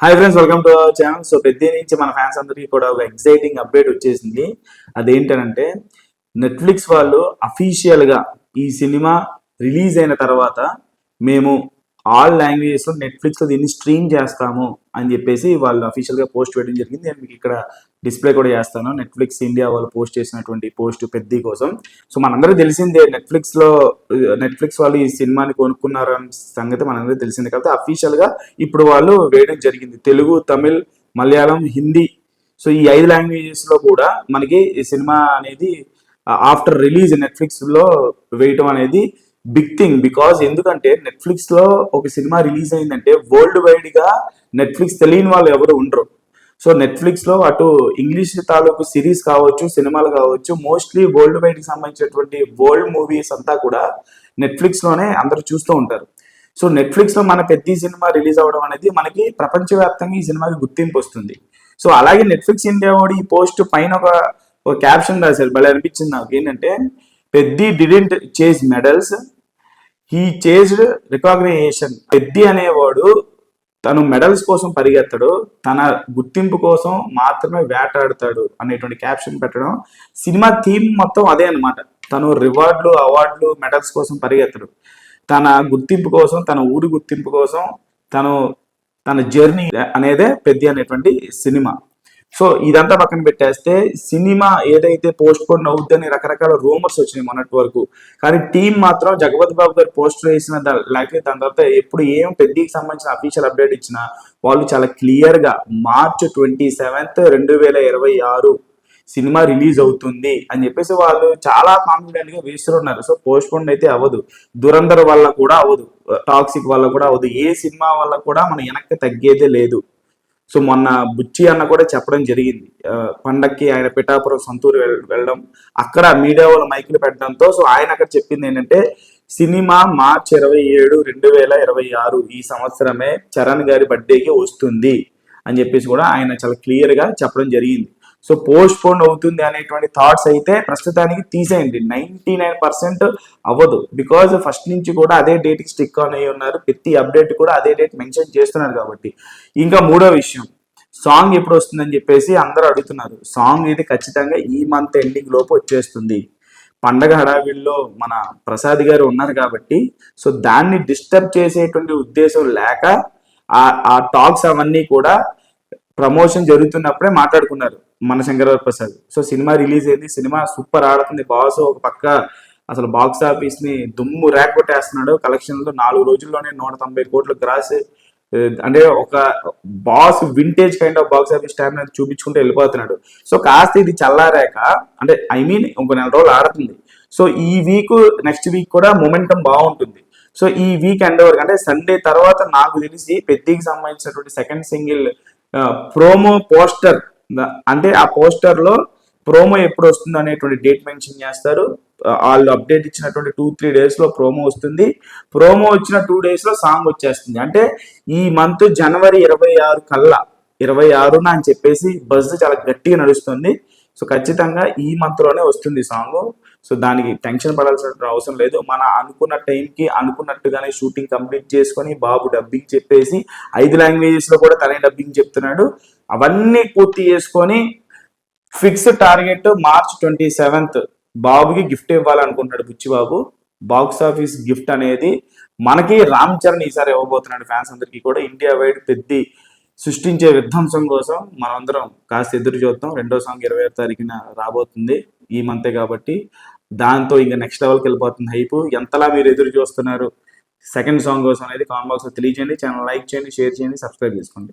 Hi friends welcome to our channel so పెద్ద నుంచి మన ఫ్యాన్స్ అందరికీ కూడా ఒక ఎక్సైటింగ్ అప్డేట్ వచ్చేసింది. అదేంటనంటే నెట్ఫ్లిక్స్ వాళ్ళు అఫీషియల్గా ఈ సినిమా రిలీజ్ అయిన తర్వాత మేము ఆల్ లాంగ్వేజెస్లో నెట్ఫ్లిక్స్లో దీన్ని స్ట్రీమ్ చేస్తాము అని చెప్పేసి వాళ్ళు అఫీషియల్గా పోస్ట్ వేయడం జరిగింది. నేను మీకు ఇక్కడ డిస్ప్లే కూడా చేస్తాను. నెట్ఫ్లిక్స్ ఇండియా వాళ్ళు పోస్ట్ చేసినటువంటి పోస్ట్ పెద్ద కోసం. సో మనందరూ తెలిసిందే నెట్ఫ్లిక్స్లో నెట్ఫ్లిక్స్ వాళ్ళు ఈ సినిమాని కొనుక్కున్నారు అనే సంగతి మనందరూ తెలిసిందే కాబట్టి అఫీషియల్గా ఇప్పుడు వాళ్ళు వేయడం జరిగింది. తెలుగు తమిళ్ మలయాళం హిందీ. సో ఈ ఐదు లాంగ్వేజెస్లో కూడా మనకి ఈ సినిమా అనేది ఆఫ్టర్ రిలీజ్ నెట్ఫ్లిక్స్లో వేయటం అనేది బిగ్ థింగ్ బికాజ్ ఎందుకంటే నెట్ఫ్లిక్స్లో ఒక సినిమా రిలీజ్ అయిందంటే వరల్డ్ వైడ్గా నెట్ఫ్లిక్స్ తెలియని వాళ్ళు ఎవరు ఉండరు. సో నెట్ఫ్లిక్స్లో అటు ఇంగ్లీష్ తాలూకు సిరీస్ కావచ్చు సినిమాలు కావచ్చు మోస్ట్లీ వరల్డ్ వైడ్కి సంబంధించినటువంటి వరల్డ్ మూవీస్ అంతా కూడా నెట్ఫ్లిక్స్లోనే అందరూ చూస్తూ ఉంటారు. సో నెట్ఫ్లిక్స్లో మన పెద్ద సినిమా రిలీజ్ అవ్వడం అనేది మనకి ప్రపంచవ్యాప్తంగా ఈ సినిమాకి గుర్తింపు వస్తుంది. సో అలాగే నెట్ఫ్లిక్స్ ఇండియా వాడు ఈ పోస్ట్ పైన ఒక ఒక క్యాప్షన్ రాశారు భలే అనిపించింది నాకు. ఏంటంటే పెద్ద didn't chase medals he chased recognition Peddi అనేవాడు తను మెడల్స్ కోసం పరిగెత్తడు తన గుర్తింపు కోసం మాత్రమే వేటాడుతాడు అనేటువంటి క్యాప్షన్ పెట్టడం. సినిమా థీమ్ మొత్తం అదే అనమాట తను రివార్డులు అవార్డులు మెడల్స్ కోసం పరిగెత్తడు. తన గుర్తింపు కోసం తన ఊరి గుర్తింపు కోసం తను తన జర్నీ అనేదే పెద్ద అనేటువంటి సినిమా. సో ఇదంతా పక్కన పెట్టేస్తే సినిమా ఏదైతే పోస్ట్ పోన్ అవుద్దని రకరకాల రూమర్స్ వచ్చినాయి మొన్నటి వరకు. కానీ టీం మాత్రం జగపతి బాబు గారు పోస్టర్ వేసిన లేకపోతే దాని తర్వాత ఎప్పుడు ఏం పెద్దకి సంబంధించిన అఫీషియల్ అప్డేట్ ఇచ్చినా వాళ్ళు చాలా క్లియర్గా మార్చ్ ట్వంటీ సెవెంత్ రెండు వేల ఇరవై ఆరు సినిమా రిలీజ్ అవుతుంది అని చెప్పేసి వాళ్ళు చాలా కాన్ఫిడెంట్గా వేస్తున్నారు సో పోస్ట్ పోన్ అయితే అవ్వదు. దురంధర్ వల్ల కూడా అవ్వదు. టాక్సిక్ వల్ల కూడా అవ్వదు. ఏ సినిమా వల్ల కూడా మన వెనక్కి తగ్గేదే లేదు. సో మొన్న బుచ్చి అన్న కూడా చెప్పడం జరిగింది. పండక్కి ఆయన పిఠాపురం సొంతూరు వెళ్ళడం. అక్కడ మీడియా వాళ్ళ మైకులు పెట్టడంతో సో ఆయన అక్కడ చెప్పింది ఏంటంటే సినిమా మార్చ్ ఇరవై ఏడు రెండు వేల ఇరవై ఆరు ఈ సంవత్సరమే చరణ్ గారి బర్త్డేకి వస్తుంది అని చెప్పేసి కూడా ఆయన చాలా క్లియర్గా చెప్పడం జరిగింది. సో పోస్ట్ పోన్ అవుతుంది అనేటువంటి థాట్స్ అయితే ప్రస్తుతానికి తీసేయండి. నైన్టీ నైన్ పర్సెంట్ అవ్వదు. బికాజ్ ఫస్ట్ నుంచి కూడా అదే డేట్కి స్టిక్ ఆన్ అయ్యి ఉన్నారు. ప్రతి అప్డేట్ కూడా అదే డేట్ మెన్షన్ చేస్తున్నారు కాబట్టి. ఇంకా మూడో విషయం. సాంగ్ ఎప్పుడు వస్తుందని చెప్పేసి అందరూ అడుగుతున్నారు. సాంగ్ అయితే ఖచ్చితంగా ఈ మంత్ ఎండింగ్ లోపు వచ్చేస్తుంది. పండగ హడావిల్లో మన ప్రసాద్ గారు ఉన్నారు కాబట్టి సో దాన్ని డిస్టర్బ్ చేసేటువంటి ఉద్దేశం లేక ఆ టాక్స్ అవన్నీ కూడా ప్రమోషన్ జరుగుతున్నప్పుడే మాట్లాడుకున్నారు మన Shankaravara Prasad. So cinema release అయింది. సినిమా సూపర్ ఆడుతుంది. బాస్ ఒక పక్క అసలు బాక్స్ ఆఫీస్ని దుమ్ము ర్యాక్ కొట్టేస్తున్నాడు కలెక్షన్లో నాలుగు రోజుల్లోనే నూట తొంభై కోట్ల గ్రాస్ అంటే ఒక boss vintage kind of box office time చూపించుకుంటూ వెళ్ళిపోతున్నాడు. సో కాస్త ఇది చల్లారాక అంటే ఐ మీన్ ఇంకో నెల రోజులు ఆడుతుంది. సో ఈ వీక్ నెక్స్ట్ వీక్ కూడా మొమెంటం బాగుంటుంది. సో ఈ వీక్ ఎండ్ వరకు అంటే సండే తర్వాత నాకు తెలిసి పెద్దకి సంబంధించినటువంటి సెకండ్ సింగిల్ ప్రోమో పోస్టర్ అంటే ఆ పోస్టర్లో ప్రోమో ఎప్పుడు వస్తుంది అనేటువంటి డేట్ మెన్షన్ చేస్తారు. వాళ్ళు అప్డేట్ ఇచ్చినటువంటి టూ త్రీ డేస్లో ప్రోమో వస్తుంది. ప్రోమో వచ్చిన టూ డేస్లో సాంగ్ వచ్చేస్తుంది. అంటే ఈ మంత్ జనవరి ఇరవై ఆరు కల్లా ఇరవై ఆరున అని చెప్పేసి బస్ చాలా గట్టిగా నడుస్తుంది. సో ఖచ్చితంగా ఈ మంత్లోనే వస్తుంది సాంగ్. సో దానికి టెన్షన్ పడాల్సిన అవసరం లేదు. మన అనుకున్న టైంకి అనుకున్నట్టుగానే షూటింగ్ కంప్లీట్ చేసుకొని బాబు డబ్బింగ్ చెప్పేసి ఐదు లాంగ్వేజెస్లో కూడా తనే డబ్బింగ్ చెప్తున్నాడు. అవన్నీ పూర్తి చేసుకొని fix target March twenty seventh బాబుకి గిఫ్ట్ ఇవ్వాలనుకుంటున్నాడు బుచ్చిబాబు. బాక్స్ ఆఫీస్ గిఫ్ట్ అనేది మనకి రామ్ చరణ్ ఈసారి ఇవ్వబోతున్నాడు ఫ్యాన్స్ అందరికీ కూడా. ఇండియా వైడ్ పెద్ద సృష్టించే విధ్వంసం కోసం మనమందరం కాస్త ఎదురు చూద్దాం. రెండో సాంగ్ ఇరవై తారీఖున రాబోతుంది. ఈ మంతే కాబట్టి దాంతో ఇంకా నెక్స్ట్ లెవెల్కి వెళ్ళిపోతుంది హైప్. ఎంతలా మీరు ఎదురు చూస్తున్నారు సెకండ్ సాంగ్ కోసం అనేది కామెంట్ బాక్స్లో తెలియజేయండి. ఛానల్ లైక్ చేయండి షేర్ చేయండి సబ్స్క్రైబ్ చేసుకోండి.